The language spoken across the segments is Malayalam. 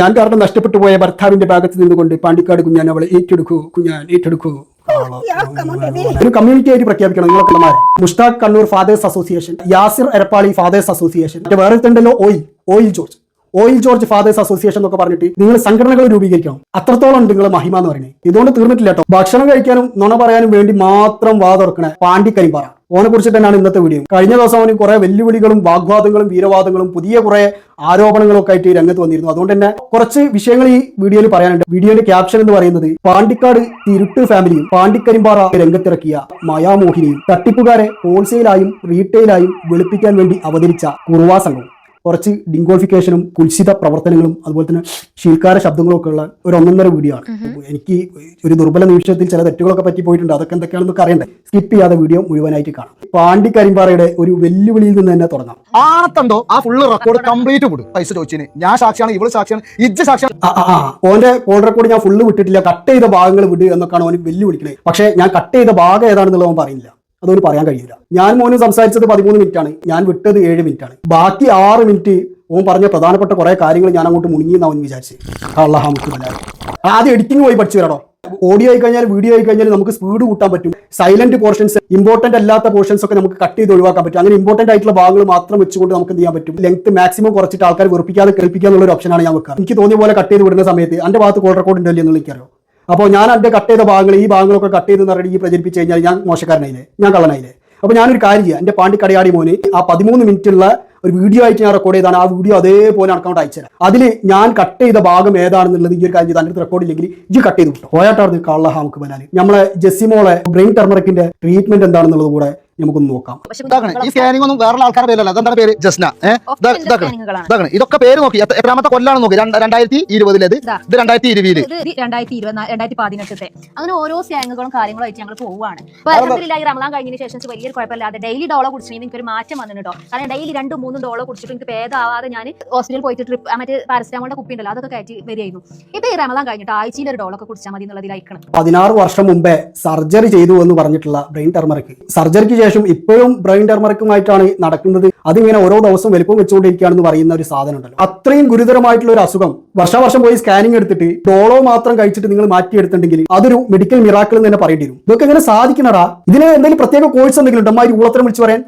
ഞാൻ കാരണം നഷ്ടപ്പെട്ടു പോയ ഭർത്താവിന്റെ ഭാഗത്ത് നിന്നുകൊണ്ട് പാണ്ടിക്കാട് കുഞ്ഞാൻ അവളെ ഏറ്റെടുക്കൂ കുഞ്ഞാൻ ഏറ്റെടുക്കൂ. ഒരു കമ്മ്യൂണിറ്റി ആയിട്ട് പ്രഖ്യാപിക്കണം നിങ്ങളൊക്കെ മാറി മുഷ്താഖ് കണ്ണൂർ ഫാദേഴ്സ് അസോസിയേഷൻ യാസിർ എരപ്പാളി ഫാദേഴ്സ് അസോസിയേഷൻ മറ്റേ വേറെ ഉണ്ടല്ലോ oil oil George. Oil George fathers association എന്നൊക്കെ പറഞ്ഞിട്ട് നിങ്ങൾ സംഘടനകൾ രൂപീകരിക്കണം. അത്രത്തോളം ഉണ്ട് നിങ്ങൾ മഹിമ എന്ന് പറയുന്നത്. ഇതുകൊണ്ട് തീർന്നിട്ടില്ല കേട്ടോ. ഭക്ഷണം കഴിക്കാനും നുണ പറയാനും വേണ്ടി മാത്രം വാതുറക്കണ പാണ്ടിക്കരിമ്പാറ ഓനെ കുറിച്ചിട്ട് തന്നെയാണ് ഇന്നത്തെ വീഡിയോ കഴിഞ്ഞ ദിവസം അവന് കുറെ വെല്ലുവിളികളും വാഗ്വാദങ്ങളും വീരവാദങ്ങളും പുതിയ കുറെ ആരോപണങ്ങളും ഒക്കെ ആയിട്ട് രംഗത്ത് വന്നിരുന്നു. അതുകൊണ്ട് തന്നെ കുറച്ച് വിഷയങ്ങൾ ഈ വീഡിയോയിൽ പറയാനുണ്ട്. വീഡിയോയുടെ ക്യാപ്ഷൻ എന്ന് പറയുന്നത് പാണ്ടിക്കാട് തിരുട്ട് ഫാമിലിയും പാണ്ടിക്കരിമ്പാറ രംഗത്തിറക്കിയ മായാമോഹിനിയും തട്ടിപ്പുകാരെ ഹോൾസെയിലായും റീറ്റെയിലായും വെളുപ്പിക്കാൻ വേണ്ടി അവതരിച്ച കുറുവാ സംഘവും കുറച്ച് ഡിങ്കോഫിക്കേഷനും കുൽസിത പ്രവർത്തനങ്ങളും അതുപോലെ തന്നെ ശീൽക്കാര ശബ്ദങ്ങളും ഒക്കെ ഉള്ള ഒരു ഒന്നൊന്നര വീഡിയോ ആണ്. എനിക്ക് ഒരു ദുർബല നിമിഷത്തിൽ ചില തെറ്റുകളൊക്കെ പറ്റി പോയിട്ടുണ്ട് അതൊക്കെ എന്തൊക്കെയാണെന്നൊക്കെ അറിയണ്ടേ? സ്കിപ്പ് ചെയ്യാതെ വീഡിയോ മുഴുവനായിട്ട് കാണാം. പാണ്ടി കരിമ്പാറയുടെ ഒരു വെല്ലുവിളിയിൽ നിന്ന് തന്നെ തുടങ്ങാം. ആണത്തണ്ടോ? ആ ഫുള്ള് റെക്കോർഡ് കംപ്ലീറ്റ് വിടും. പൈസ ചോദിച്ചിന് ഞാൻ സാക്ഷിയാണ് ഇവൾ സാക്ഷിയാണ് ഇജ്ജ് സാക്ഷിയാണ്. ഓന്റെ കോൾ റെക്കോർഡ് ഞാൻ ഫുള്ള് വിട്ടിട്ടില്ല. കട്ട് ചെയ്ത ഭാഗങ്ങൾ വിട് എന്നൊക്കെയാണ് ഓന് വെല്ലുവിളിക്കണേ. പക്ഷേ ഞാൻ കട്ട് ചെയ്ത ഭാഗം ഏതാണെന്നുള്ളത് അവൻ പറയുന്നില്ല. അതൊന്നും പറയാൻ കഴിയില്ല. ഞാൻ മോനും സംസാരിച്ചത് പതിമൂന്ന് മിനിറ്റ് ആണ് ഞാൻ വിട്ടത് ഏഴ് മിനിറ്റ് ആണ് ബാക്കി ആറ് മിനിറ്റ് ഓൻ പറഞ്ഞ പ്രധാനപ്പെട്ട കുറെ കാര്യങ്ങൾ ഞാൻ അങ്ങോട്ട് മുങ്ങി അവൻ വിചാരിച്ചു. അള്ളാഹ് ആദ്യം എഡിറ്റിംഗ് പോയി പഠിച്ചു വരണോ? ഓഡിയോ ആയി കഴിഞ്ഞാൽ വീഡിയോ ആയി കഴിഞ്ഞാൽ നമുക്ക് സ്പീഡ് കൂട്ടാൻ പറ്റും. സൈലന്റ് പോർഷൻസ് ഇമ്പോർട്ടന്റ് അല്ലാത്ത പോർഷൻസ് ഒക്കെ നമുക്ക് കട്ട് ചെയ്ത് ഒഴിവാക്കാൻ പറ്റും. അങ്ങനെ ഇമ്പോർട്ടന്റ് ആയിട്ടുള്ള ഭാഗങ്ങൾ മാത്രം വെച്ചുകൊണ്ട് നമുക്ക് എന്ത് ചെയ്യാൻ പറ്റും? ലെങ്ത് മാക്സിമം കുറച്ചിട്ട് ആൾക്കാർ വെറുപ്പിക്കാതെ കേൾപ്പിക്കുക ഒരു ഓപ്ഷനാണ് ഞാൻ വെക്കുക എനിക്ക് തോന്നിയ പോലെ കട്ട് ചെയ്ത് വിടുന്ന സമയത്ത് എന്റെ ഭാഗത്ത് കോൾ റെക്കോർഡ് ഉണ്ടല്ലോ എന്ന് എനിക്കറിയോ? അപ്പോൾ ഞാൻ എന്റെ കട്ട് ചെയ്ത ഭാഗങ്ങൾ ഈ ഭാഗങ്ങളൊക്കെ കട്ട് ചെയ്ത് നിറടി ഈ പ്രചരിപ്പിച്ച് കഴിഞ്ഞാൽ ഞാൻ മോശക്കാരനായില്ലേ? ഞാൻ കള്ളനായില്ലേ? അപ്പോൾ ഞാനൊരു കാര്യം ചെയ്യാം. എന്റെ പാണ്ടി കടയാടി മോന് ആ പതിമൂന്ന് മിനിറ്റുള്ള ഒരു വീഡിയോ ആയിട്ട് ഞാൻ റെക്കോർഡ് ചെയ്താണ്. ആ വീഡിയോ അതേപോലെ അക്കൗണ്ട് അയച്ചുതരാം അതിൽ ഞാൻ കട്ട് ചെയ്ത ഭാഗം ഏതാണെന്നുള്ളത് ഈ ഒരു കാര്യം അതിന്റെ റെക്കോർഡ് ഇല്ലെങ്കിൽ ഇത് കട്ട് ചെയ്ത് വിട്ടു. പോയാട്ടാർന്ന് കള്ള ബനാല് നമ്മളെ ജെസ്സിമോളെ ബ്രെയിൻ ടെർമറിക്കിന്റെ ട്രീറ്റ്മെന്റ് എന്താണെന്നുള്ളത് കൂടെ നമുക്കൊന്ന് നോക്കാം. ഈ സ്കാനിംഗ് ഒന്നും വേറെ ആൾക്കാരുടെ പേരല്ല. അതെന്താണ് പേര്? ജസ്ന. ഇതാക്കണേ ഇതൊക്കെ പേര് നോക്കി. എത്ര- എത്രാമത്തെ കൊല്ലാണ് നോക്കി. രണ്ട്- രണ്ടായിരത്തി ഇരുപതിലേത് ഇത്. രണ്ടായിരത്തി ഇരുപതിൽ രണ്ടായിരത്തി ഇരുപത്തി രണ്ടായിരത്തി പതിനെട്ടത്തെ അങ്ങനെ ഓരോ സ്കാനുകളും കാര്യങ്ങളും ആയിട്ട് ഞങ്ങൾ പോവുകയാണ്. ഈ റമദാൻ കഴിഞ്ഞതിന് ശേഷം വലിയൊരു കുഴപ്പമില്ലാതെ ഡെയിലി ഡോളോ കുടിച്ചിട്ട് എനിക്ക് ഒരു മാറ്റം വന്നു കേട്ടോ കാരണം ഡെയിലി രണ്ടും മൂന്നും ഡോളോ കുടിച്ചിട്ട് എനിക്ക് ഭേദമാവാതെ ഞാൻ ഹോസ്പിറ്റലിൽ പോയിട്ട് ട്രിപ്പ് മറ്റേ പാരസിറ്റാമോളുടെ കുപ്പി ഉണ്ടല്ലോ അതൊക്കെ കയറ്റി വരികയായിരുന്നു. ഇപ്പൊ ഈ റമദാൻ കഴിഞ്ഞിട്ട് ആഴ്ചയിൽ ഒരു ഡോളൊക്കെ കുടിച്ചാൽ മതി എന്നുള്ളതിൽ അയക്കണം പതിനാറ് വർഷം മുമ്പേ സർജറി ചെയ്തു എന്ന് പറഞ്ഞിട്ടുള്ള ബ്രെയിൻ ടെർമറിക്ക് സർജറിക്ക് ശേഷം ഇപ്പോഴും ബ്രെയിൻ ടെർമറിക്കുമായിട്ടാണ് നടക്കുന്നത്. അതിങ്ങനെ ഓരോ ദിവസവും വലിപ്പം വെച്ചുകൊണ്ടിരിക്കുകയാണെന്ന് പറയുന്ന ഒരു സാധനം ഉണ്ടല്ലോ. അത്രയും ഗുരുതരമായിട്ടുള്ള ഒരു അസുഖം. വർഷാവർഷം പോയി സ്കാനിങ് എടുത്തിട്ട് ഡോളോ മാത്രം കഴിച്ചിട്ട് നിങ്ങൾ മാറ്റിയെടുത്തിട്ടുണ്ടെങ്കിൽ അതൊരു മെഡിക്കൽ മിറാക്കിൾ എന്ന് തന്നെ പറയേണ്ടി വരും. ഇതൊക്കെ എങ്ങനെ സാധിക്കണടാ? ഇതിന് എന്തെങ്കിലും പ്രത്യേക കോഴ്സ് എന്തെങ്കിലും ഉണ്ടോ? ഒരു ഊളത്തരം വിളിച്ച് പറയാൻ?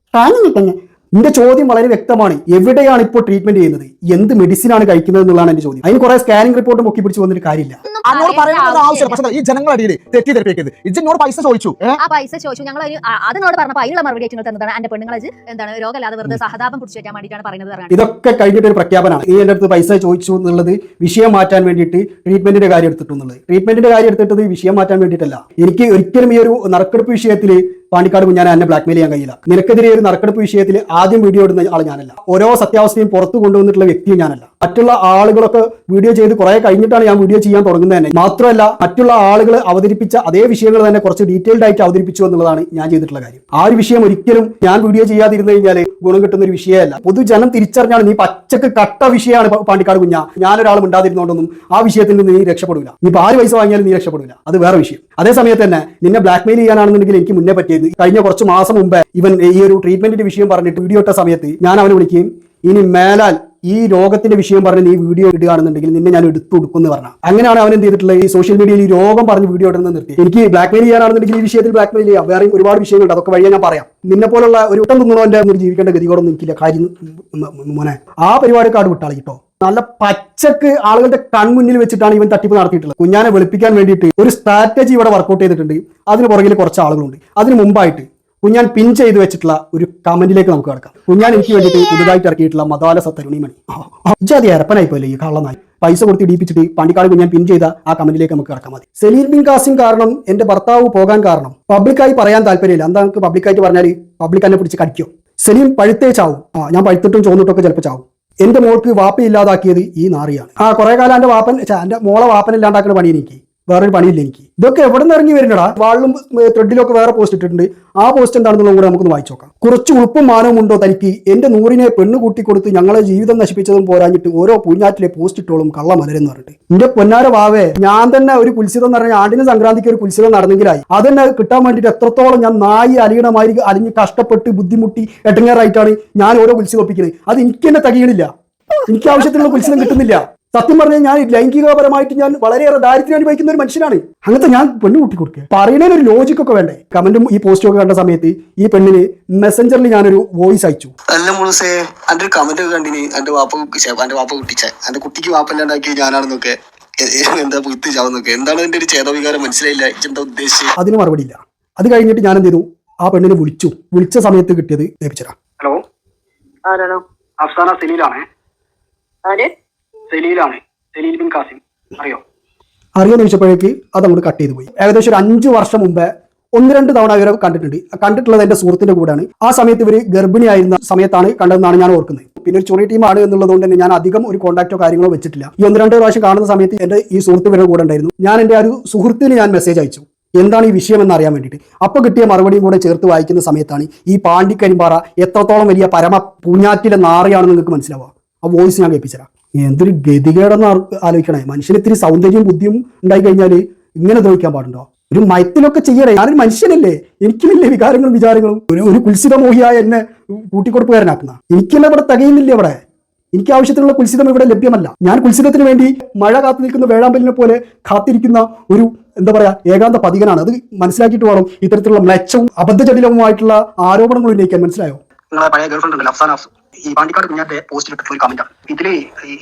എന്റെ ചോദ്യം വളരെ വ്യക്തമാണ്. എവിടെയാണ് ഇപ്പോൾ ട്രീറ്റ്മെന്റ് ചെയ്യുന്നത്? എന്ത് മെഡിസിൻ ആണ് കഴിക്കുന്നത് എന്നുള്ളതാണ് എന്റെ ചോദ്യം. അതിന് കുറെ സ്കാനിംഗ് റിപ്പോർട്ട് പൊക്കി പിടിച്ച് വന്നിട്ട് കാര്യമില്ല. അന്നോട് പറയേണ്ട പറയേണ്ട ആവശ്യം ആവശ്യമില്ല. പക്ഷേ ഈ ജനങ്ങളടിയിൽ തെറ്റിദ്ധരിപ്പിക്കരുത്. ഇജ്ജിനോട് പൈസ ചോദിച്ചു ആ പൈസ ചോദിച്ചു. ഞങ്ങൾ അതിനോട് പറഞ്ഞപ്പോൾ അതിനുള്ള മറുപടി ആയിട്ട് നിങ്ങൾ തന്നതാണ് എന്റെ പെണ്ണുങ്ങൾ എന്താണ് രോഗമല്ലാതെ വെറുതെ സഹതാപം പിടിച്ചു വെക്കാൻ വേണ്ടിയിട്ടാണ് പറയുന്നത് പറഞ്ഞത്. ഇതൊക്കെ കഴിഞ്ഞിട്ട് ഒരു പ്രഖ്യാപനമാണ്. ഈ എന്റെ അടുത്ത് പൈസ ചോദിച്ചു എന്നുള്ളത് വിഷയം മാറ്റാൻ വേണ്ടിയിട്ട് ട്രീറ്റ്മെന്റിന്റെ കാര്യം എടുത്തിട്ടുള്ളത്. ട്രീറ്റ്മെന്റിന്റെ കാര്യം എടുത്തിട്ടത് വിഷയം മാറ്റാൻ വേണ്ടിയിട്ടല്ല. എനിക്ക് ഒരിക്കലും ഈ ഒരു നറുക്കെടുപ്പ് വിഷയത്തിൽ പാണ്ടിക്കാട് കുഞ്ഞാനെ എന്നെ ബ്ലാക്ക്മെയിൽ ചെയ്യാൻ കഴിയില്ല. നിനക്കെതിരെ ഒരു നറുക്കെടുപ്പ് വിഷയത്തിൽ ആദ്യം വീഡിയോ ഇടുന്ന ആൾ ഞാനല്ല. ഓരോ സത്യാവസ്ഥയും പുറത്തു കൊണ്ടുവന്നിട്ടുള്ള വ്യക്തിയും ഞാനല്ല. മറ്റുള്ള ആളുകളൊക്കെ വീഡിയോ ചെയ്ത് കുറെ കഴിഞ്ഞിട്ടാണ് ഞാൻ വീഡിയോ ചെയ്യാൻ തുടങ്ങുന്നത് തന്നെ. മാത്രമല്ല മറ്റുള്ള ആളുകൾ അവതരിപ്പിച്ച അതേ വിഷയങ്ങൾ തന്നെ കുറച്ച് ഡീറ്റെയിൽഡ് ആയിട്ട് അവതരിപ്പിച്ചു എന്നുള്ളതാണ് ഞാൻ ചെയ്തിട്ടുള്ള കാര്യം. ആ ഒരു വിഷയം ഒരിക്കലും ഞാൻ വീഡിയോ ചെയ്യാതിരുന്നു കഴിഞ്ഞാൽ ഗുണം കിട്ടുന്ന ഒരു വിഷയമല്ല. പൊതുജനം തിരിച്ചറിഞ്ഞാണ് നീ പച്ചക്ക് കട്ട വിഷയമാണ് പാണ്ടിക്കാട് കുഞ്ഞ. ഞാനൊരാളും ഉണ്ടാതിരുന്നോണ്ടൊന്നും ആ വിഷയത്തിൽ നിന്ന് നീ രക്ഷപ്പെടില്ല നീ ആര് പൈസ വാങ്ങിയാലും നീ രക്ഷപ്പെടില്ല അത് വേറെ വിഷയം. അതേ സമയത്ത് തന്നെ നിന്നെ ബ്ലാക്ക്മെയിൽ ചെയ്യാനാണെന്നുണ്ടെങ്കിൽ എനിക്ക് മുന്നേ പറ്റിയത്. കഴിഞ്ഞ കുറച്ച് മാസം മുമ്പ് ഇവൻ ഈ ഒരു ട്രീറ്റ്മെന്റിന്റെ വിഷയം പറഞ്ഞിട്ട് വീഡിയോ ഇട്ട സമയത്ത് ഞാൻ അവനെ വിളിക്കുകയും ഇനി മേലാൽ ഈ രോഗത്തിന്റെ വിഷയം പറഞ്ഞ് ഈ വീഡിയോ ഇടുകയാണെന്നുണ്ടെങ്കിൽ നിന്നെ ഞാൻ എടുത്തു കൊടുക്കുമെന്ന് പറഞ്ഞു. അങ്ങനെയാണ് അവൻ എന്ത് ചെയ്തിട്ടുള്ളത്? ഈ സോഷ്യൽ മീഡിയയിൽ ഈ രോഗം പറഞ്ഞ് വീഡിയോ ഇടുന്നത് നിർത്തി. എനിക്ക് ബ്ലാക്ക്മെയിൽ ചെയ്യാനാണെന്നുണ്ടെങ്കിൽ ഈ വിഷയത്തിൽ ബ്ലാക്ക് മെയിൽ ചെയ്യാം. വേറെ ഒരുപാട് വിഷയങ്ങളുണ്ട്. അതൊക്കെ വഴി ഞാൻ പറയാം. നിന്നെ പോലുള്ള ഒരു ഇട്ടം തിന്നണവന്റെ ഒരു ജീവിക്കേണ്ട ഗതികോടൊന്നും എനിക്കില്ല. കാര്യം മോനെ ആ പരിപാടി കാട് വിട്ടാളി കേട്ടോ നല്ല പച്ചക്ക് ആളുകളുടെ കൺമുന്നിൽ വെച്ചിട്ടാണ് ഇവൻ തട്ടിപ്പ് നടത്തിയിട്ടുള്ളത്. കുഞ്ഞാനെ വെളുപ്പിക്കാൻ വേണ്ടിയിട്ട് ഒരു സ്ട്രാറ്റജി ഇവിടെ വർക്കൗട്ട് ചെയ്തിട്ടുണ്ട്. അതിന് പുറകിൽ കുറച്ച് ആളുകളുണ്ട്. അതിന് മുമ്പായിട്ട് കുഞ്ഞാൻ പിൻ ചെയ്ത് വെച്ചിട്ടുള്ള ഒരു കമന്റിലേക്ക് നമുക്ക് കിടക്കാം. കുഞ്ഞാൻ എനിക്ക് വേണ്ടിയിട്ട് പുതുതായിട്ട് ഇറക്കിയിട്ടുള്ള മതാലസ തരുണിമണി ഇജാതി അരപ്പനായി പോലെ ഈ കള്ളനായി പൈസ കൊടുത്ത് ഇടിപ്പിച്ചിട്ട് പണിക്കാട് കുഞ്ഞാൻ പിൻ ചെയ്ത ആ കമന്റിലേക്ക് നമുക്ക് കിടക്കാൻ മതി സലീം ബിൻ കാസിം കാരണം എന്റെ ഭർത്താവ് പോകാൻ കാരണം പബ്ലിക്കായി പറയാൻ താല്പര്യമില്ല. എന്താ നമുക്ക് പബ്ലിക്കായിട്ട് പറഞ്ഞാൽ പബ്ലിക് എന്നെ പിടിച്ച് കടിക്കും? സെലീം പഴുത്തേ ചാവും. ആ ഞാൻ പഴുത്തിട്ടും ചോന്നിട്ടൊക്കെ ചിലപ്പോൾ ചാവും. എന്റെ മോൾക്ക് വാപ്പ ഇല്ലാതാക്കിയത് ഈ നാറിയാണ്. ആ കുറെ കാലം എന്റെ വാപ്പൻ എന്റെ മോളെ വാപ്പൻ ഇല്ലാണ്ടാക്കുന്ന പണി എനിക്ക്. വേറൊരു പണിയില്ല എനിക്ക്. ഇതൊക്കെ എവിടെ നിന്ന് ഇറങ്ങി വരുന്നടാ? വാളിലും ത്രെഡിലൊക്കെ വേറെ പോസ്റ്റ് ഇട്ടിട്ടുണ്ട്. ആ പോസ്റ്റ് എന്താണെന്നുള്ളത് കൂടെ നമുക്കൊന്ന് വായിച്ചു നോക്കാം. കുറച്ച് ഉളുപ്പും മാനവും ഉണ്ടോ തനിക്ക്? എന്റെ നൂറിനെ പെണ്ണ് കൂട്ടി കൊടുത്ത് ഞങ്ങളെ ജീവിതം നശിപ്പിച്ചതും പോരാഞ്ഞിട്ട് ഓരോ പൂഞ്ഞാറ്റിലെ പോസ്റ്റ് ഇട്ടോളും കള്ള മലരെന്ന് പറഞ്ഞിട്ട്. എന്റെ പൊന്നാര വാവേ ഞാൻ തന്നെ ഒരു കുൽസിതം എന്ന് പറഞ്ഞാൽ ആണ്ടിന് സംക്രാന്തിക്ക് ഒരു കുൽസിതം നടന്നെങ്കിലായി. അതെന്നെ കിട്ടാൻ വേണ്ടിയിട്ട് എത്രത്തോളം ഞാൻ നായി അലിയണമായി അലിഞ്ഞ് കഷ്ടപ്പെട്ട് ബുദ്ധിമുട്ടി എട്ടങ്ങേറായിട്ടാണ് ഞാൻ ഓരോ കുൽസിതം ഒപ്പിക്കുന്നത് അത് എനിക്ക് തന്നെ തികയണില്ല. എനിക്ക് ആവശ്യത്തിനുള്ള കുൽസിതം കിട്ടുന്നില്ല. സത്യം പറഞ്ഞാൽ ഞാൻ ലൈംഗികപരമായിട്ട് ഞാൻ വളരെയേറെ ദാരിദ്ര്യം അനുഭവിക്കുന്ന ഒരു മനുഷ്യനാണ്. അങ്ങനത്തെ ഞാൻ പെണ്ണ് കൂട്ടി കൊടുക്കുക. പറയുന്നതിന് ഒരു ലോജിക് ഒക്കെ വേണ്ടേ? കമന്റും ഈ പോസ്റ്റും ഒക്കെ കണ്ട സമയത്ത് ഈ പെണ്ണിന് മെസ്സഞ്ചറിൽ ഞാനൊരു വോയിസ് അയച്ചു. അല്ല മുളുസേ എന്റെ ഒരു കമന്റ് ഒക്കെ കണ്ടിനി. എന്റെ വാപ്പ ശ്ശെ, എന്റെ വാപ്പ കുട്ടിച്ച. എന്റെ കുട്ടിക്ക് വാപ്പല്ലാണ്ടാക്കി ഞാനാണെന്നൊക്കെ. എ- എ- എന്താ പുത്തി ചാവുന്നൊക്കെ. എന്താണ് എന്റെ ഒരു ചേതവികാരം മനസ്സിലായില്ല. എന്താ ഉദ്ദേശിച്ചത് അതിന് മറുപടി ഇല്ല. അത് കഴിഞ്ഞിട്ട് ഞാൻ എന്ത് ചെയ്തു? ആ പെണ്ണിനെ വിളിച്ചു. വിളിച്ച സമയത്ത് കിട്ടിയത് ലഭിച്ചതാ ഹലോ ആരാണോ? അഫ്സാന സിനിയിലാണേ ആര്? സലീലാണ്. സലീൽ ബിൻ കാസിം അറിയോ? അറിയാന്ന് ചോദിച്ചപ്പോഴേക്ക് അത് അങ്ങോട്ട് കട്ട് ചെയ്തു പോയി. ഏകദേശം ഒരു അഞ്ചു വർഷം മുമ്പേ ഒന്ന് രണ്ട് തവണ ഇവരെ കണ്ടിട്ടുണ്ട്. കണ്ടിട്ടുള്ളത് എന്റെ സുഹൃത്തിന്റെ കൂടെയാണ്. ആ സമയത്ത് ഇവർ ഗർഭിണിയായിരുന്ന സമയത്താണ് കണ്ടതെന്നാണ് ഞാൻ ഓർക്കുന്നത്. പിന്നെ ഒരു ചെറിയ ടീമാണ് എന്നുള്ളത് കൊണ്ട് തന്നെ ഞാൻ അധികം ഒരു കോൺടാക്റ്റോ കാര്യങ്ങളോ വെച്ചിട്ടില്ല. ഈ ഒന്ന് രണ്ട് പ്രാവശ്യം കാണുന്ന സമയത്ത് എന്റെ ഈ സുഹൃത്ത് ഇവരുടെ കൂടെ ഉണ്ടായിരുന്നു. ഞാൻ എന്റെ ഒരു സുഹൃത്തിന് ഞാൻ മെസ്സേജ് അയച്ചു. എന്താണ് ഈ വിഷയം എന്ന് അറിയാൻ വേണ്ടിയിട്ട്. അപ്പോൾ കിട്ടിയ മറുപടിയും കൂടെ ചേർത്ത് വായിക്കുന്ന സമയത്താണ് ഈ പാണ്ടിക്കരിമ്പാറ എത്രത്തോളം വലിയ പരമ പൂഞ്ഞാറ്റിലെ നാറിയാണെന്ന് നിങ്ങൾക്ക് മനസ്സിലാവുക. ആ വോയിസ് ഞാൻ കേൾപ്പിച്ചരാം എന്തൊരു ഗതികേടെന്ന് ആലോചിക്കണേ. മനുഷ്യന് ഇത്തിരി സൗന്ദര്യവും ബുദ്ധിയും ഉണ്ടായി കഴിഞ്ഞാൽ ഇങ്ങനെ ദ്രോഹിക്കാൻ പാടുണ്ടോ? ഒരു മയത്തിലൊക്കെ ചെയ്യണേ. ഞാനൊരു മനുഷ്യനല്ലേ. എനിക്കില്ലേ വികാരങ്ങളും വിചാരങ്ങളും. ഒരു ഒരു കുൽസിത മോഹിയായ എന്നെ കൂട്ടിക്കൊടുപ്പുകാരനാക്കുന്ന. എനിക്കെല്ലാം ഇവിടെ തികയുന്നില്ല ഇവിടെ? എനിക്ക് ആവശ്യത്തിനുള്ള കുൽസിതം ഇവിടെ ലഭ്യമല്ല. ഞാൻ കുൽസിതത്തിന് വേണ്ടി മഴ കാത്തു നിൽക്കുന്ന വേഴാമ്പലിനെ പോലെ കാത്തിരിക്കുന്ന ഒരു എന്താ പറയാ ഏകാന്ത പതികനാണ്. അത് മനസ്സിലാക്കിയിട്ട് വേണം ഇത്തരത്തിലുള്ള മ്ലച്ചവും അബദ്ധജടിലവുമായിട്ടുള്ള ആരോപണങ്ങൾ ഉന്നയിക്കാൻ. മനസ്സിലായോ? പഴയ ഗേൾഫ്രണ്ട് ഈ പാണ്ടിക്കാട് കുഞ്ഞാന്റെ പോസ്റ്റിൽ ഇട്ടിട്ടുള്ള ഒരു കമന്റ് ആണ്. ഇതിൽ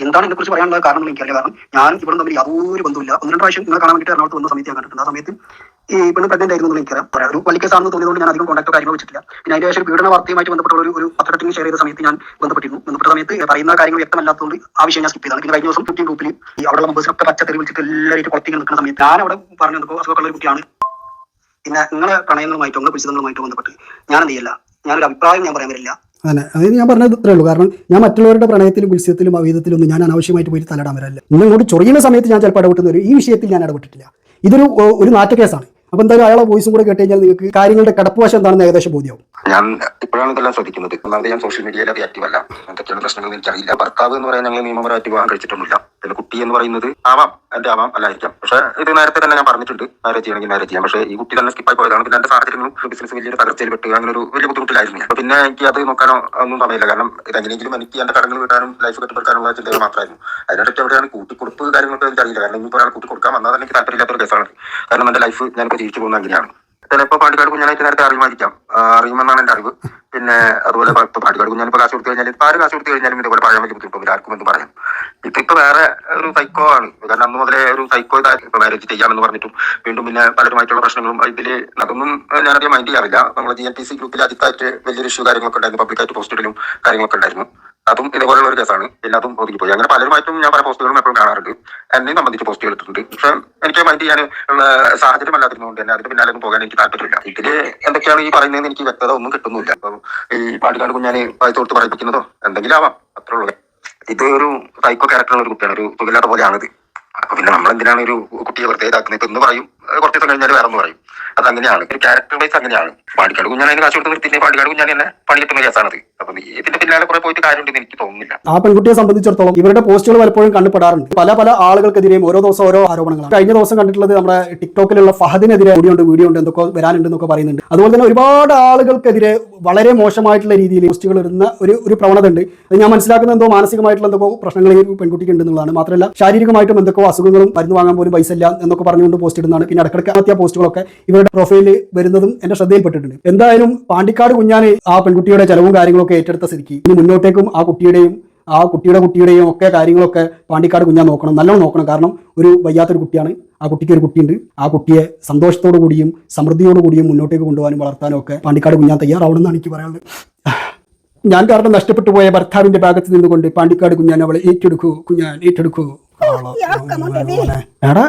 എന്താണ് ഇതിനെ കുറിച്ച് പറയാനുള്ള കാരണം എനിക്കറിയില്ല കാരണം ഞാൻ ഇവിടെ തമ്മിൽ യാതൊരു ബന്ധമില്ല ഒന്ന് രണ്ട് പ്രാവശ്യം നിങ്ങൾ കാണാൻ വേണ്ടി എറണാകുളത്ത് വന്ന സമയത്ത് ഞാൻ കണ്ടിട്ടുണ്ട്. ആ സമയത്ത് ഈ പെണ്ണ് പ്രഗ്നന്റ് ആയിരുന്നു എനിക്കറിയാം. പറയാം. ഒരു സാറിന് തോന്നിയതുകൊണ്ട് ഞാൻ അധികം കോൺടാക്ടോ കാര്യങ്ങൾ വെച്ചിട്ടില്ല. പിന്നെ അതിന്റെ ശേഷം പീഡന വാർത്തയുമായിട്ട് ബന്ധപ്പെട്ട ഒരു ഒരു പത്രത്തിന് ഷെയർ ചെയ്ത സമയത്ത് ഞാൻ ബന്ധപ്പെട്ടിരുന്നു. ബന്ധപ്പെട്ട സമയത്ത് പറയുന്ന കാര്യങ്ങൾ വ്യക്തമല്ലാത്തതുകൊണ്ട് ആവശ്യം ഞാൻ സ്കിപ്പ് ചെയ്താണ്. പിന്നെ കഴിഞ്ഞ ദിവസം കുട്ടിയും ഗ്രൂപ്പിൽ ഈ അവിടെ മെമ്പേഴ്സിനൊക്കെ പച്ചക്കറി വിളിച്ചിട്ട് എല്ലാവരും കുളത്തിങ്ങനെ നിൽക്കുന്ന സമയത്ത് ഞാൻ അവിടെ പറഞ്ഞു നിൽക്കുമ്പോൾ അസുഖമുള്ള ഒരു കുട്ടിയാണ്. പിന്നെ നിങ്ങളെ പ്രണയങ്ങളുമായിട്ടോ നിങ്ങളെ കുരിശിതങ്ങളുമായിട്ടോ ബന്ധപ്പെട്ട് ഞാൻ എന്ത് ചെയ്യില്ല? ഞാനൊരു അഭിപ്രായം ഞാൻ പറയാൻ വരില്ല. അങ്ങനെ. അതായത് ഞാൻ പറഞ്ഞത് ഇത്രേ ഉള്ളൂ. കാരണം ഞാൻ മറ്റുള്ളവരുടെ പ്രണയത്തിലും കുൽസ്യത്തിലും അവീതത്തിലും ഒന്നും ഞാൻ അനാവശ്യമായിട്ട് പോയി തലടാൻ വരല്ല നിങ്ങൾ ചൊറിയുന്ന സമയത്ത് ഞാൻ ചിലപ്പോൾ ഇടപെട്ടുന്ന ഒരു ഈ വിഷയത്തിൽ ഞാൻ ഇടപെട്ടിട്ടില്ല. ഇതൊരു ഒരു ഒരു നാറ്റക്കേസാണ്. അപ്പോൾ എന്തായാലും അയാളെ വോയിസും കൂടെ കേട്ട് കഴിഞ്ഞാൽ നിങ്ങൾക്ക് കാര്യങ്ങളുടെ കടപ്പുവശം എന്താണെന്ന് ഏകദേശം ബോധ്യമാവും ഞാൻ ഇപ്പോഴാണ് ഇതെല്ലാം ശ്രദ്ധിക്കുന്നത്. ഒന്നാമത് ഞാൻ സോഷ്യൽ മീഡിയയിൽ അത് ആക്റ്റീവ് അല്ല. എന്തൊക്കെയാണ് പ്രശ്നങ്ങൾ എനിക്കറിയില്ല. ഭർത്താവ് എന്ന് പറയാൻ ഞങ്ങൾ നിയമപരമായിട്ട് വിവാഹം കഴിച്ചിട്ടൊന്നുമില്ല. പിന്നെ കുട്ടി എന്ന് പറയുന്നത് ആവാം എന്റെ ആവാം അല്ലായിരിക്കാം. പക്ഷെ ഇത് നേരത്തെ തന്നെ ഞാൻ പറഞ്ഞിട്ടുണ്ട്. മാരേജ് ചെയ്യണമെങ്കിൽ മാരേജ് ചെയ്യാം. പക്ഷേ ഈ കുട്ടി തന്നെ സ്കിപ്പായി പോയതാണ്. പിന്നെ എന്റെ സാഹചര്യങ്ങളും ബിസിനസ് വലിയൊരു തകർച്ചയിൽ പെട്ട് അങ്ങനെ ഒരു വലിയ ബുദ്ധിമുട്ടിലായിരുന്നു ഞാൻ. അപ്പൊ പിന്നെ എനിക്ക് അത് നോക്കാനോ ഒന്നും സമയമില്ല. കാരണം ഇതെങ്ങനെയെങ്കിലും എനിക്ക് എന്റെ കടങ്ങൾ വീട്ടാനും ലൈഫ് കെട്ടിപ്പടുക്കാനുള്ള ചിന്തകൾ മാത്രമായിരുന്നു. അതിനിടയ്ക്ക് എവിടെയാണ് കൂട്ടിക്കൊടുപ്പ് കാര്യങ്ങളൊക്കെ എനിക്കറിയില്ല. കാരണം ഇനി ഒരാൾ കൂട്ടിക്കൊടുക്കാം വന്നാൽ എനിക്ക് താല്പര്യമില്ലാത്തൊരു കേസാണ് കാരണം എന്റെ ലൈഫ് ഞാനിപ്പോൾ ജീവിച്ചു പോകുന്ന അങ്ങനെയാണ്. ചിലപ്പോൾ പാണ്ടിക്കാട് കുഞ്ഞാനായിട്ട് നേരത്തെ അറിയുമായിരിക്കാം. അറിയുമെന്നാണ് എന്റെ അറിവ്. പിന്നെ അതുപോലെ ഇപ്പൊ കുഞ്ഞാൻ കുഞ്ഞാനിപ്പോ കാശ് കൊടുത്തു കഴിഞ്ഞാൽ ഇപ്പൊ ആര് കാശ് കൊടുത്തു കഴിഞ്ഞാലും ഇതുപോലെ പറയാൻ വലിയ ബുദ്ധിമുട്ടും ആർക്കും എന്ന് പറയാം. ഇപ്പൊ വേറെ ഒരു സൈക്കോ ആണ്. കാരണം അന്ന് മുതലേ ഒരു സൈക്കോ ഇപ്പൊ മാരേജ് ചെയ്യാമെന്ന് പറഞ്ഞിട്ടും വീണ്ടും പിന്നെ പലരുമായിട്ടുള്ള പ്രശ്നങ്ങളും ഇതിൽ അതൊന്നും ഞാനധികം മൈൻഡ് ചെയ്യാറില്ല. നമ്മുടെ ജി എൻ പി സി ഗ്രൂപ്പിൽ അതിത്തായിട്ട് വലിയൊരു ഇഷ്യൂ കാര്യങ്ങളൊക്കെ ഉണ്ടായിരുന്നു. പബ്ലിക്കായിട്ട് പോസ്റ്റിലും കാര്യങ്ങളൊക്കെ ഉണ്ടായിരുന്നു. അതും ഇതേപോലെയുള്ള ഒരു കേസാണ്. എല്ലാതും ഒതുങ്ങിപ്പോയി. അങ്ങനെ പലരുമായിട്ടും ഞാൻ പല പോസ്റ്റുകളും എപ്പോഴും കാണാറുണ്ട്. എന്നെ സംബന്ധിച്ച് പോസ്റ്റ് എടുത്തിട്ടുണ്ട്. പക്ഷെ എനിക്ക് മൈൻഡ് ചെയ്യാൻ ഉള്ള സാഹചര്യം അല്ലാതിരുന്നതുകൊണ്ട് തന്നെ അതിന് പിന്നാലെ പോകാൻ എനിക്ക് താല്പര്യമില്ല. ഇതിൽ എന്തൊക്കെയാണ് ഈ പറയുന്നതെന്ന് എനിക്ക് വ്യക്തത ഒന്നും കിട്ടുന്നില്ല. അപ്പൊ ഈ പാടിക്കാട് കുഞ്ഞാന് വായിച്ചു കൊടുത്ത് പറയിപ്പിക്കുന്നതോ എന്തെങ്കിലും ആവാം. അത്രേ ഉള്ളൂ. ഇത് ഒരു സൈക്കോ ക്യാരക്ടറുള്ള ഒരു കുട്ടിയാണ്. ഒരു തുകില്ലാത്ത പോലെയാണിത്. അപ്പൊ പിന്നെ നമ്മൾ എന്തിനാണ് ഒരു കുട്ടിയെ വെറുതെ ഇതാക്കുന്നത്? ഇപ്പൊ എന്ന് പറയും കുറച്ച് ദിവസം കഴിഞ്ഞാൽ വേറെ ഒന്ന് പറയും. അത് അങ്ങനെയാണ് ഒരു ക്യാരക്ടർ വൈസ് അങ്ങനെയാണ്. പാടിക്കാട് കുഞ്ഞാൻ അതിന് കാശ് കൊടുത്ത് നിർത്തിയിട്ട് പാടിക്കാട് കുഞ്ഞാൻ എന്നെ പണി കിട്ടുന്ന കേസാണത്. അപ്പൊ ഇതിന്റെ പിന്നാലെ കുറെ പോയിട്ട് കാര്യമുണ്ടെന്ന് എനിക്ക് തോന്നുന്നില്ല. ആ പെൺകുട്ടിയെ സംബന്ധിച്ചിടത്തോളം ഇവരുടെ പോസ്റ്റുകൾ പലപ്പോഴും കണ്ടുപെടാറുണ്ട്. പല പല ആളുകൾക്കെതിരെയും ഓരോ ദിവസം ഓരോ ആരോപണങ്ങളാണ്. കഴിഞ്ഞ ദിവസം കണ്ടിട്ടുള്ളത് നമ്മുടെ ടിക്ടോക്കിലുള്ള ഫഹദിനെതിരെ വീഡിയോ വീഡിയോ ഉണ്ട് എന്തൊക്കെ വരാനുണ്ട് എന്നൊക്കെ പറയുന്നുണ്ട്. അതുപോലെ തന്നെ ഒരുപാട് ആളുകൾക്കെതിരെ വളരെ മോശമായിട്ടുള്ള രീതിയിൽ പോസ്റ്റുകൾ ഇടുന്ന ഒരു ഒരു പ്രവണത ഉണ്ട് അത് ഞാൻ മനസ്സിലാക്കുന്ന എന്തോ മാനസികമായിട്ടുള്ള എന്തൊക്കെ പ്രശ്നങ്ങൾ ഈ പെൺകുട്ടിക്ക് ഉണ്ടെന്നുള്ളതാണ്. മാത്രമല്ല ശാരീരികമായിട്ടും എന്തൊക്കെ അസുഖങ്ങളും മരുന്ന് വാങ്ങാൻ പോലും പൈസ ഇല്ല എന്നൊക്കെ പറഞ്ഞുകൊണ്ട് പോസ്റ്റ് ഇടുന്നതാണ്. പിന്നെ ഇടക്കിടക്ക് ആത്മഹത്യാ പോസ്റ്റുകളൊക്കെ ഇവരുടെ പ്രൊഫൈലിൽ വരുന്നതും എന്റെ ശ്രദ്ധയിൽപ്പെട്ടിട്ടുണ്ട്. എന്തായാലും പാണ്ടിക്കാട് കുഞ്ഞാന് ആ പെൺകുട്ടിയുടെ ചെലവും കാര്യങ്ങളൊക്കെ ഏറ്റെടുത്ത സ്ഥിതിക്ക് ഇനി മുന്നോട്ടേക്കും ആ കുട്ടിയുടെയും ആ കുട്ടിയുടെ കുട്ടിയുടെയും ഒക്കെ കാര്യങ്ങളൊക്കെ പാണ്ടിക്കാട് കുഞ്ഞാൻ നോക്കണം നല്ലോണം നോക്കണം. കാരണം ഒരു വയ്യാത്തൊരു കുട്ടിയാണ്. ആ കുട്ടിക്ക് ഒരു കുട്ടിയുണ്ട്. ആ കുട്ടിയെ സന്തോഷത്തോടു കൂടിയും സമൃദ്ധിയോടു കൂടിയും മുന്നോട്ടേക്ക് കൊണ്ടുപോകാനും വളർത്താനും ഒക്കെ പാണ്ടിക്കാട് കുഞ്ഞാൻ തയ്യാറാവണമെന്നാണ് എനിക്ക് പറയാനുള്ളത്. ഞാൻ കാരണം നഷ്ടപ്പെട്ടു പോയ ഭർത്താവിന്റെ ഭാഗത്ത് നിന്നുകൊണ്ട് പാണ്ടിക്കാട് കുഞ്ഞാൻ അവളെ ഏറ്റെടുക്കൂ കുഞ്ഞാൻ ഏറ്റെടുക്കൂ. എടാ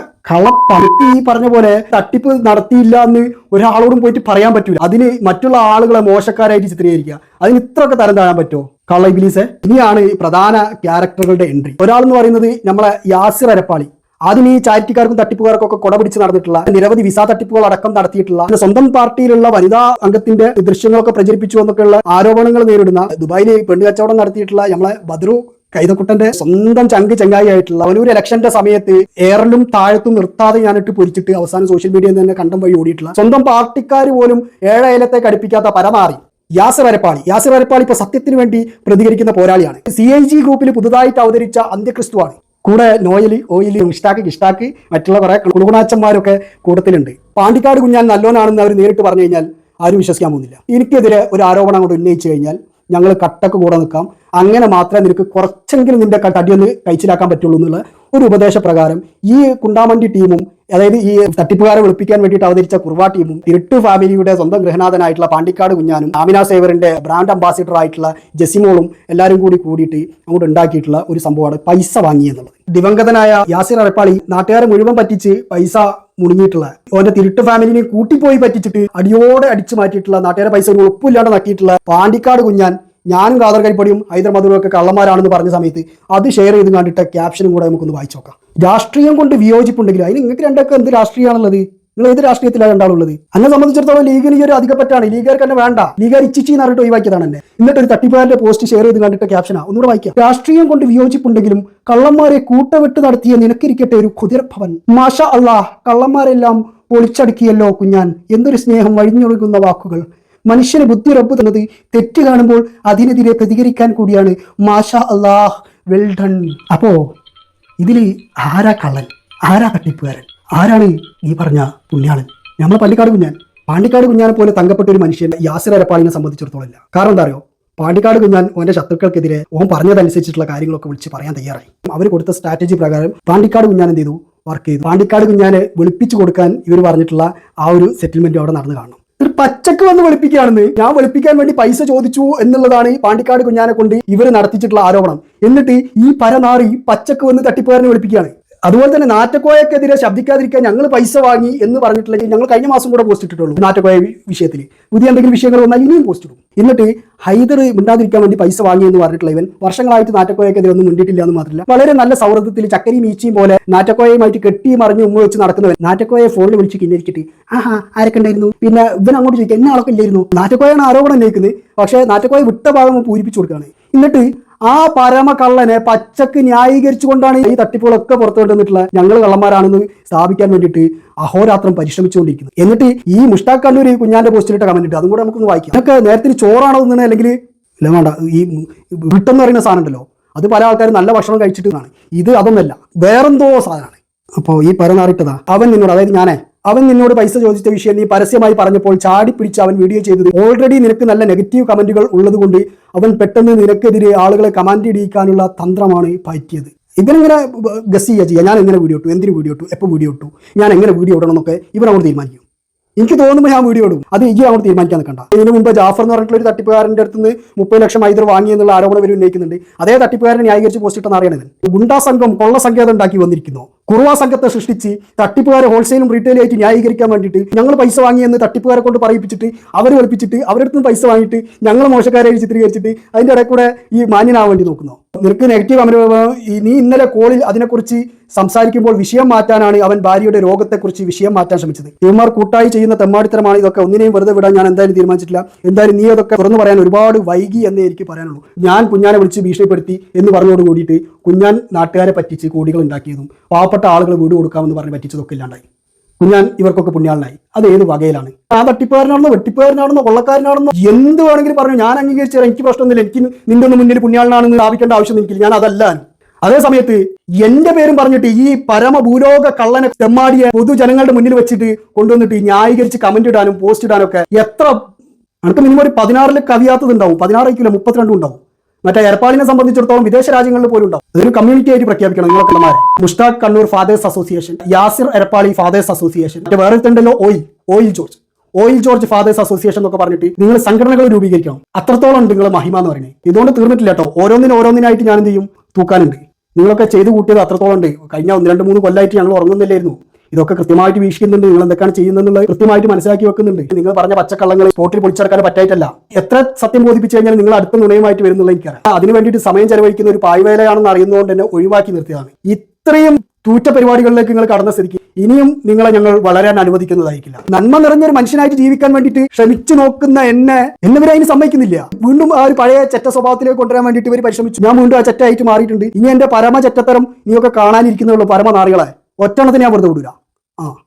ഈ പറഞ്ഞ പോലെ തട്ടിപ്പ് നടത്തിയില്ല എന്ന് ഒരാളോടും പോയിട്ട് പറയാൻ പറ്റൂല. അതിന് മറ്റുള്ള ആളുകളെ മോശക്കാരായിട്ട് ചിത്രീകരിക്കുക. അതിന് ഇത്രയൊക്കെ തരം താഴാൻ പറ്റുമോ? കള്ള ഇബിലീസെ. ഇനിയാണ് ഈ പ്രധാന ക്യാരക്ടറുകളുടെ എൻട്രി ഒരാൾ എന്ന് പറയുന്നത് നമ്മളെ യാസിർ അരപ്പാളി. ആദ്യം ഈ ചാരിറ്റിക്കാർക്കും തട്ടിപ്പുകാർക്കും ഒക്കെ കൊട പിടിച്ച് നടന്നിട്ടുള്ള നിരവധി വിസ തട്ടിപ്പുകൾ അടക്കം നടത്തിയിട്ടുള്ള പിന്നെ സ്വന്തം പാർട്ടിയിലുള്ള വനിതാ അംഗത്തിന്റെ ദൃശ്യങ്ങളൊക്കെ പ്രചരിപ്പിച്ചു എന്നൊക്കെയുള്ള ആരോപണങ്ങൾ നേരിടുന്ന ദുബായിലെ പെണ്ണ് കച്ചവടം നടത്തിയിട്ടുള്ള നമ്മളെ ബദ്രു കൈതക്കുട്ടന്റെ സ്വന്തം ചങ്ക് ചങ്ങായി ആയിട്ടുള്ള അവനൊരു ഇലക്ഷന്റെ സമയത്ത് ഏറലും താഴത്തും നിർത്താതെ ഞാനിട്ട് പൊരിച്ചിട്ട് അവസാനം സോഷ്യൽ മീഡിയയിൽ തന്നെ കണ്ടം വഴി ഓടിയിട്ടുള്ള സ്വന്തം പാർട്ടിക്കാർ പോലും ഏഴയലത്തെ കടുപ്പിക്കാത്ത പരമാറി യാസർ വരപ്പാളി. യാസർ വരപ്പാളി ഇപ്പൊ സത്യത്തിന് വേണ്ടി പ്രതികരിക്കുന്ന പോരാളിയാണ്. സി ഐ ജി ഗ്രൂപ്പിൽ പുതുതായിട്ട് അവതരിച്ച അന്ത്യക്രിസ്തുവാണ്. കൂടെ നോയൽ ഓയിലി ഇഷ്ടാക്ക് ഇഷ്ടാക്ക് മറ്റുള്ള കുറെ കുളുകുണാച്ചന്മാരൊക്കെ കൂട്ടത്തിലുണ്ട്. പാണ്ടിക്കാട് കുഞ്ഞാൻ നല്ലോനാണെന്ന് അവർ നേരിട്ട് പറഞ്ഞു കഴിഞ്ഞാൽ ആരും വിശ്വസിക്കാൻ പോകുന്നില്ല. എനിക്കെതിരെ ഒരു ആരോപണം അങ്ങോട്ട് ഉന്നയിച്ചു കഴിഞ്ഞാൽ ഞങ്ങൾ കട്ടക്ക് കൂടെ നിൽക്കാം. അങ്ങനെ മാത്രമേ നിനക്ക് കുറച്ചെങ്കിലും നിന്റെ ക- തടിയൊന്ന് കഴിച്ചിലാക്കാൻ പറ്റുള്ളൂ എന്നുള്ള ഒരു ഉപദേശപ്രകാരം ഈ കുണ്ടാമണ്ടി ടീമും അതായത് ഈ തട്ടിപ്പുകാരെ വെളുപ്പിക്കാൻ വേണ്ടിയിട്ട് അവതരിച്ച കുർവ ടീമും ഇരുട്ടു ഫാമിലിയുടെ സ്വന്തം ഗൃഹനാഥനായിട്ടുള്ള പാണ്ടിക്കാട് കുഞ്ഞാനും ആമിന സേവറിന്റെ ബ്രാൻഡ് അംബാസിഡർ ആയിട്ടുള്ള ജസിമോളും എല്ലാവരും കൂടി കൂടിയിട്ട് അങ്ങോട്ട് ഉണ്ടാക്കിയിട്ടുള്ള ഒരു സംഭവമാണ് പൈസ വാങ്ങിയെന്നുള്ളത് ദിവംഗതനായ യാസിർ അറപ്പാളി നാട്ടുകാരെ മുഴുവൻ പറ്റിച്ച് പൈസ മുടങ്ങിയിട്ടുള്ള ഓന്റെ തിരുട്ട് ഫാമിലിനെ കൂട്ടിപ്പോയി പറ്റിച്ചിട്ട് അടിയോടെ അടിച്ചു മാറ്റിയിട്ടുള്ള നാട്ടുകാരെ പൈസ ഒരു ഉറപ്പില്ലാണ്ട് നക്കിയിട്ടുള്ള പാണ്ടിക്കാട് കുഞ്ഞാൻ ഞാനും കാതർ കരിപ്പടിയും ഹൈദരാബാദും ഒക്കെ കള്ളന്മാരാണെന്ന് പറഞ്ഞ സമയത്ത് അത് ഷെയർ ചെയ്ത് കണ്ടിട്ട് ക്യാപ്ഷനും കൂടെ നമുക്കൊന്ന് വായിച്ചു നോക്കാം. രാഷ്ട്രീയം കൊണ്ട് വിയോജിപ്പുണ്ടെങ്കിൽ അതിന് നിങ്ങൾക്ക് രണ്ടൊക്കെ എന്ത് രാഷ്ട്രീയമാണുള്ളത്? നിങ്ങൾ ഏത് രാഷ്ട്രീയത്തിലാണ് രണ്ടാളുള്ളത്? എന്നെ സംബന്ധിച്ചിടത്തോളം ലീഗിന് ഈ ഒരു അധികപ്പറ്റാണ്. ലീഗുകാർക്ക് തന്നെ വേണ്ട. ലീഗുകാർ ഇച്ചിച്ചി എന്ന് പറഞ്ഞിട്ട് ഒഴിവാക്കിയതാണ് എന്നെ. എന്നിട്ട് ഒരു തട്ടിപ്പുകാരന്റെ പോസ്റ്റ് ഷെയർ ചെയ്ത് കണ്ടിട്ട് ക്യാപ്ഷനാ ഒന്നുകൂടെ വായിക്കാം. രാഷ്ട്രീയം കൊണ്ട് വിയോജിപ്പുണ്ടെങ്കിലും കള്ളന്മാരെ കൂട്ടവിട്ട് നടത്തിയ നിനക്കിരിക്കട്ടെ ഒരു കുതിരഭവൻ മാഷ അള്ളാഹ് കള്ളന്മാരെല്ലാം പൊളിച്ചടുക്കിയല്ലോ കുഞ്ഞാൻ. എന്തൊരു സ്നേഹം വഴിഞ്ഞൊഴുകുന്ന വാക്കുകൾ. മനുഷ്യന് ബുദ്ധി റബ്ബ് തന്നത് തെറ്റ് കാണുമ്പോൾ അതിനെതിരെ പ്രതികരിക്കാൻ കൂടിയാണ്. മാഷ അള്ളാഹ് വെൽ ഡൺ അപ്പോ ഇതിൽ ആരാ കള്ളൻ? ആരാ തട്ടിപ്പുകാരൻ? ആരാണ് ഈ പറഞ്ഞ പുണ്യാളൻ? നമ്മൾ പള്ളിക്കാട് കുഞ്ഞാൻ. പാണ്ടിക്കാട് കുഞ്ഞാനെ പോലെ തങ്കപ്പെട്ട ഒരു മനുഷ്യൻ യാസിർ അരപ്പാളിനെ സംബന്ധിച്ചിടത്തോളം ഇല്ല. കാരണം എന്താ അറിയോ? പാണ്ടിക്കാട് കുഞ്ഞാൻ ഓന്റെ ശത്രുക്കൾക്കെതിരെ ഓൻ പറഞ്ഞതനുസരിച്ചിട്ടുള്ള കാര്യങ്ങളൊക്കെ വിളിച്ച് പറയാൻ തയ്യാറായി. അവർ കൊടുത്ത സ്ട്രാറ്റജി പ്രകാരം പാണ്ടിക്കാട് കുഞ്ഞാൻ എന്ത് ചെയ്തു? വർക്ക് ചെയ്തു. പാണ്ടിക്കാട് കുഞ്ഞാനെ വെളുപ്പിച്ചു കൊടുക്കാൻ ഇവർ പറഞ്ഞിട്ടുള്ള ആ ഒരു സെറ്റിൽമെന്റ് അവിടെ നടന്നു കാണണം. ഒരു പച്ചക്ക് വന്ന് വെളുപ്പിക്കുകയാണെന്ന് ഞാൻ വെളുപ്പിക്കാൻ വേണ്ടി പൈസ ചോദിച്ചു എന്നുള്ളതാണ് ഈ പാണ്ടിക്കാട് കുഞ്ഞാനെ കൊണ്ട് ഇവർ നടത്തിച്ചിട്ടുള്ള ആരോപണം. എന്നിട്ട് ഈ പരനാറി പച്ചക്ക് വന്ന് തട്ടിപ്പുകാരനെ വെളുപ്പിക്കുകയാണ്. അതുപോലെ തന്നെ നാറ്റക്കോയക്കെതിരെ ശബ്ദിക്കാതിരിക്കാൻ ഞങ്ങൾ പൈസ വാങ്ങി എന്ന് പറഞ്ഞിട്ടില്ലെങ്കിൽ ഞങ്ങൾ കഴിഞ്ഞ മാസം കൂടെ പോസ്റ്റ് ഇട്ടിട്ടുള്ളൂ നാറ്റക്കോയ വിഷയത്തിൽ പുതിയ എന്തെങ്കിലും വിഷയങ്ങൾ വന്നാൽ ഇനിയും പോസ്റ്റ് ഇടും. എന്നിട്ട് ഹൈദർ മിണ്ടാതിരിക്കാൻ വേണ്ടി പൈസ വാങ്ങി എന്ന് പറഞ്ഞിട്ടുള്ള ഇവൻ വർഷങ്ങളായിട്ട് നാറ്റക്കോയക്കെതിരെ ഒന്നും മിണ്ടിയിട്ടില്ല എന്ന് മാത്രമല്ല വളരെ നല്ല സൗഹൃദത്തിൽ ചക്കരി മീച്ചിയും പോലെ നാറ്റക്കോയയുമായിട്ട് കെട്ടി മറിഞ്ഞ് ഉമ്മ വെച്ച് നടക്കുന്നവൻ നാറ്റക്കോയെ ഫോണിൽ വിളിച്ച് കിന്നിരിക്കിട്ട് ആഹാ ആരൊക്കെ ഉണ്ടായിരുന്നു? പിന്നെ ഇവൻ അങ്ങോട്ട് ചോദിക്കുക എന്നെ ആളൊക്കെ ഇല്ലായിരുന്നു? നാറ്റക്കോയാണ് ആരോപണം ഉന്നയിക്കുന്നത് പക്ഷേ നാറ്റക്കോയ വിട്ട ഭാഗം പൂരിപ്പിച്ചു കൊടുക്കുകയാണ്. എന്നിട്ട് ആ പരമ കള്ളനെ പച്ചക്ക് ന്യായീകരിച്ചുകൊണ്ടാണ് ഈ തട്ടിപ്പുകളൊക്കെ പുറത്തു കൊണ്ടുവന്നിട്ടുള്ള ഞങ്ങൾ കള്ളന്മാരാണെന്ന് സ്ഥാപിക്കാൻ വേണ്ടിയിട്ട് അഹോരാത്രം പരിശ്രമിച്ചുകൊണ്ടിരിക്കുന്നത്. എന്നിട്ട് ഈ മുഷ്താഖ് കണ്ണൂർ കുഞ്ഞാന്റെ പോസ്റ്റിലിട്ട് കമന്റ് ഇട്ട് അതും കൂടെ നമുക്കൊന്ന് വായിക്കാം. ഇതൊക്കെ നേരത്തിന് ചോറാണോ എന്ന് അല്ലെങ്കിൽ ഇല്ല വേണ്ട. ഈ വിട്ടെന്ന് പറയുന്ന സാധനം ഉണ്ടല്ലോ അത് പല ആൾക്കാരും നല്ല ഭക്ഷണം കഴിച്ചിട്ടാണ് ഇത് അതൊന്നല്ല വേറെന്തോ സാധനമാണ്. അപ്പോൾ ഈ പരനാറിട്ടതാ. അവൻ നിന്നോട് അതായത് ഞാനേ അവൻ നിന്നോട് പൈസ ചോദിച്ച വിഷയം നീ പരസ്യമായി പറഞ്ഞപ്പോൾ ചാടി പിടിച്ച് അവൻ വീഡിയോ ചെയ്തത്. ഓൾറെഡി നിനക്ക് നല്ല നെഗറ്റീവ് കമന്റുകൾ ഉള്ളതുകൊണ്ട് അവൻ പെട്ടെന്ന് നിനക്കെതിരെ ആളുകളെ കമാൻഡ് ഇടിയിക്കാനുള്ള തന്ത്രമാണ് പറ്റിയത്. ഇവനെങ്ങനെ ഗസ് ചെയ്യുക ചെയ്യുക ഞാൻ എങ്ങനെ വീഡിയോ ഇട്ടു? എന്തിന് വീഡിയോ ഇട്ടു? എപ്പോൾ വീഡിയോ ഇട്ടു? ഞാൻ എങ്ങനെ വീഡിയോ ഇടണം എന്നൊക്കെ ഇവൻ അവർ തീരുമാനിക്കും. എനിക്ക് തോന്നുമ്പോൾ ഞാൻ വീഡിയോ ഇടും. അത് ഈ അങ്ങോട്ട് തീരുമാനിക്കാൻ നിൽക്കണ്ട. ഇതിനു മുമ്പ് ജാഫർ എന്ന് പറഞ്ഞിട്ടുള്ള ഒരു തട്ടിപ്പുകാരന്റെ അടുത്ത് നിന്ന് മുപ്പത് ലക്ഷം ഐദർ വാങ്ങി എന്നുള്ള ആരോപണം ഇവർ ഉന്നയിക്കുന്നുണ്ട്. അതേ തട്ടിപ്പുകാരനെ ന്യായീകരിച്ച് പോസ്റ്റ് ഇട്ടെന്ന് അറിയണത് ഗുണ്ടാ സംഘം കൊള്ള സങ്കേതം ഉണ്ടാക്കി വന്നിരിക്കുന്നു. കുറുവാ സംഘത്തെ സൃഷ്ടിച്ച് തട്ടിപ്പുകാരെ ഹോൾസെയിലും റീറ്റെയിലായിട്ട് ന്യായീകരിക്കാൻ വേണ്ടിയിട്ട് ഞങ്ങൾ പൈസ വാങ്ങിയെന്ന് തട്ടിപ്പുകാരെ കൊണ്ട് പറയിപ്പിച്ചിട്ട് അവർ വെളുപ്പിച്ചിട്ട് അവരുടെ അടുത്ത് നിന്ന് പൈസ വാങ്ങിയിട്ട് ഞങ്ങൾ മോശക്കാരെ ചിത്രീകരിച്ചിട്ട് അതിന്റെ ഇടയിൽ കൂടെ ഈ മാന്യനാവേണ്ടി നോക്കുന്നു. നിനക്ക് നെഗറ്റീവ് അനുഭവം നീ ഇന്നലെ കോളിൽ അതിനെക്കുറിച്ച് സംസാരിക്കുമ്പോൾ വിഷയം മാറ്റാനാണ് അവൻ ഭാര്യയുടെ രോഗത്തെക്കുറിച്ച് വിഷയം മാറ്റാൻ ശ്രമിച്ചത്. ഇവന്മാർ കൂട്ടായി ചെയ്യുന്ന തെമ്മാടിത്തരമാണ് ഇതൊക്കെ. ഒന്നിനെയും വെറുതെ വിടാൻ ഞാൻ എന്തായാലും തീരുമാനിച്ചിട്ടില്ല. എന്തായാലും നീ അതൊക്കെ തുറന്നു പറയാൻ ഒരുപാട് വൈകി എന്നേ എനിക്ക് പറയാനുള്ളൂ. ഞാൻ കുഞ്ഞാനെ വിളിച്ച് ഭീഷണിപ്പെടുത്തി എന്ന് പറഞ്ഞോട് കൂടിയിട്ട് കുഞ്ഞാൻ നാട്ടുകാരെ പറ്റിച്ച് കോടികൾ ഉണ്ടാക്കിയതും പാവപ്പെട്ട ആളുകൾ വീട് കൊടുക്കാമെന്ന് പറഞ്ഞ് പറ്റിച്ചതൊക്കെ ഇല്ലാണ്ടായി. കുഞ്ഞാൻ ഇവർക്കൊക്കെ പുണ്യാളനായി. അത് ഏത് വകയിലാണ്? ആ തട്ടിപ്പുകാരനാണെന്നോ വെട്ടിപ്പുകാരനാണെന്നോ കൊള്ളക്കാരനാണെന്നോ എന്ത് വേണമെങ്കിലും പറഞ്ഞു ഞാൻ അംഗീകരിച്ചു എനിക്ക് പ്രശ്നമൊന്നുമില്ല എനിക്ക് നിന്റെ ഒന്നും മുന്നിൽ പുണ്യാളനാണെന്ന് സ്ഥാപിക്കേണ്ട ആവശ്യം എനിക്കില്ല ഞാൻ അതല്ല അതേ സമയത്ത് എന്റെ പേരും പറഞ്ഞിട്ട് ഈ പരമഭൂലോക കള്ളനെ തെമ്മാടിയെ പൊതുജനങ്ങളുടെ മുന്നിൽ വെച്ചിട്ട് കൊണ്ടുവന്നിട്ട് ന്യായീകരിച്ച് കമന്റ് ഇടാനും പോസ്റ്റ് ഇടാനും ഒക്കെ എത്ര നമുക്ക് മിനിമം ഒരു പതിനാറിൽ കവിയാത്തതുണ്ടാവും പതിനാറ് കിലോ മുപ്പത്തിരണ്ടും ഉണ്ടാവും. മറ്റേ എയർപാളിനെ സംബന്ധിച്ചിടത്തോളം വിദേശ രാജ്യങ്ങളിൽ പോലും ഉണ്ടാവും. ഇതൊരു കമ്മ്യൂണിറ്റി ആയിട്ട് പ്രഖ്യാപിക്കണം നിങ്ങളൊക്കെ മാറി മുഷ്താഖ് കണ്ണൂർ ഫാദേഴ്സ് അസോസിയേഷൻ യാസിർ എരപ്പാളി ഫാദേഴ്സ് അസോസിയേഷൻ വേറെ ഉണ്ടല്ലോ oil oil George oil George fathers association എന്നൊക്കെ പറഞ്ഞിട്ട് നിങ്ങൾ സംഘടനകൾ രൂപീകരിക്കണം. അത്രത്തോളം ഉണ്ട് നിങ്ങൾ മഹിമ എന്ന് പറയുന്നത്. ഇതുകൊണ്ട് തീർന്നിട്ടില്ല കേട്ടോ. ഓരോന്നിനും ഓരോന്നിനായിട്ട് ഞാൻ എന്ത് ചെയ്യും? തൂക്കാനുണ്ട്. നിങ്ങളൊക്കെ ചെയ്തു കൂട്ടിയത് അത്രത്തോളം ഉണ്ട്. കഴിഞ്ഞ ഒന്ന് രണ്ട് മൂന്ന് കൊല്ലമായിട്ട് ഞങ്ങൾ ഉറങ്ങുന്നില്ലായിരുന്നു. ഇതൊക്കെ കൃത്യമായിട്ട് വീക്ഷിക്കുന്നുണ്ട്. നിങ്ങൾ എന്തൊക്കെയാണ് ചെയ്യുന്നതെന്നുള്ളത് കൃത്യമായിട്ട് മനസ്സിലാക്കി വെക്കുന്നുണ്ട്. നിങ്ങൾ പറഞ്ഞ പച്ചക്കള്ളങ്ങൾ സ്പോട്ടിൽ പൊളിച്ചെടുക്കാൻ പറ്റായിട്ടല്ല. എത്ര സത്യം ബോധിപ്പിച്ചു കഴിഞ്ഞാൽ നിങ്ങൾ അടുത്ത നുണയുമായിട്ട് വരുന്നുള്ള എനിക്കറിയാം. അതിന് വേണ്ടിയിട്ട് സമയം ചെലവഴിക്കുന്ന ഒരു പായ്വേലയാണെന്ന് അറിയുന്നതുകൊണ്ട് തന്നെ ഒഴിവാക്കി നിർത്തിയതാണ്. ഇത്രയും തൂറ്റ പരിപാടികളിലേക്ക് നിങ്ങൾ കടന്ന സ്ഥിതിക്ക് ഇനിയും നിങ്ങളെ ഞങ്ങൾ വളരാൻ അനുവദിക്കുന്നതായിരിക്കില്ല. നന്മ നിറഞ്ഞൊരു മനുഷ്യനായിട്ട് ജീവിക്കാൻ വേണ്ടിയിട്ട് ശ്രമിച്ചു നോക്കുന്ന എന്നെ എന്നിവരെ അതിന് സമ്മതിക്കുന്നില്ല. വീണ്ടും ആ ഒരു പഴയ ചെറ്റ സ്വഭാവത്തിലേക്ക് കൊണ്ടുവരാൻ വേണ്ടിയിട്ട് ഇവർ പരിശ്രമിച്ചു. ഞാൻ വീണ്ടും ആ ചെറ്റായിട്ട് മാറിയിട്ടുണ്ട്. ഇനി എന്റെ പരമ ചെറ്റത്തരം നീയൊക്കെ കാണാനിരിക്കുന്നുള്ളൂ പരമ നാറികളെ ഒറ്റണത്തിന് ഞാൻ വെറുതെ വിടൂല. ആ